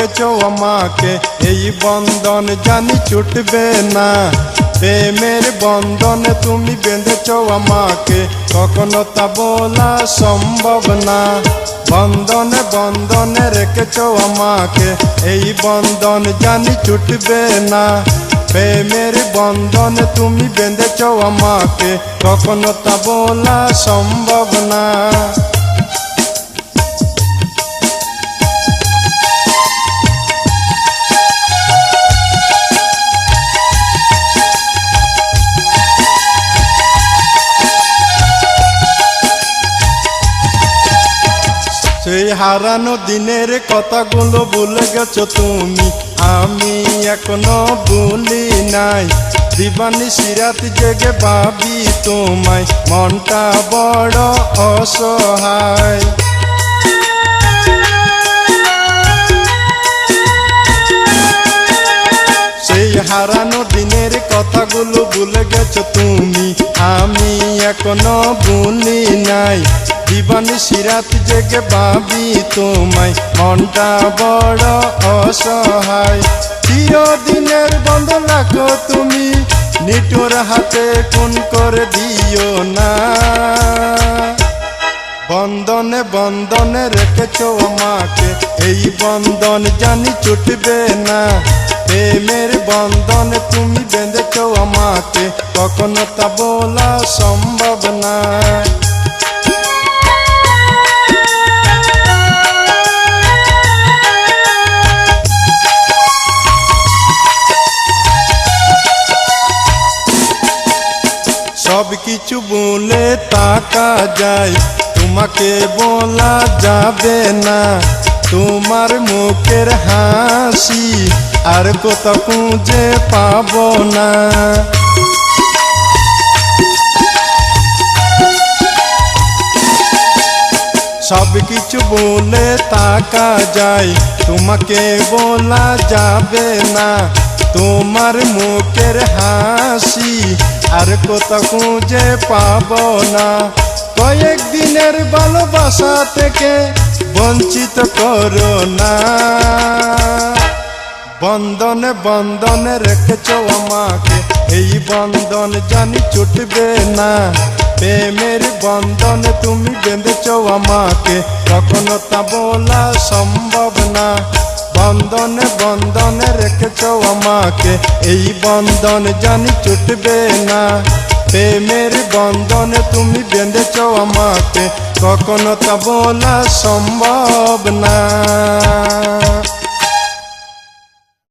রেখেছ আমাকে, এই বন্ধন জানি ছুটবে না। প্রেমের বন্ধনে তুমি বেঁধেছ আমাকে, কখনো তা বলা সম্ভব না। বন্ধনে বন্ধনে রেখেছ আমাকে, এই বন্ধন জানি ছুটবে না। প্রেমের বন্ধনে তুমি বেঁধেছ আমাকে, কখনো তা বলা সম্ভব না। হারানো দিনের কথাগুলো ভুলে গেছো তুমি। আমি এখনও ভুলি নাই। দিবানি সিরাত জেগে ভাবি তোমায়। মনটা বড় অসহায়। দিনের কথাগুলো ভুলে গেছো তুমি? আমি এখনও ভুলি নাই। দিবানি সিরাত জেগে ভাবি তোমায়। মনটা বড় অসহায়। চিরদিনের বন্ধ রাখো তুমি। নিটোর হাতে কোন করে দিও না। বন্ধনে বন্ধনে রেখেছো আমাকে। এই বন্ধন জানি ছুটবে না। প্রেমের বন্ধনে তুমি বেঁধেছো আমাকে। কখনো তা বলা সম্ভব না সব কিছু বলে টাকা যায়। তোমাকে বলা যাবে না। তোমার মুখের হাসি, আর কত খুঁজে পাব না। সব কিছু বলে টাকা যায় তোমাকে বলা যাবে না। তোমার মুখের হাসি, আর কত খুঁজে পাব না। কয়েক দিনের ভালোবাসা থেকে বঞ্চিত করো না। বন্ধনে বন্ধনে রেখেছো আমাকে, এই বন্ধন জানি ছুটবে না। প্রেমের বন্ধনে তুমি বেঁধেছো আমাকে, কখনো তা বলা সম্ভব না। বন্ধনে বন্ধনে রেখেছো আমাকে, এই বন্ধন জানি ছুটবে না। প্রেমের বন্ধনে তুমি বেঁধেছ আমাকে কখনো তা বলা সম্ভব না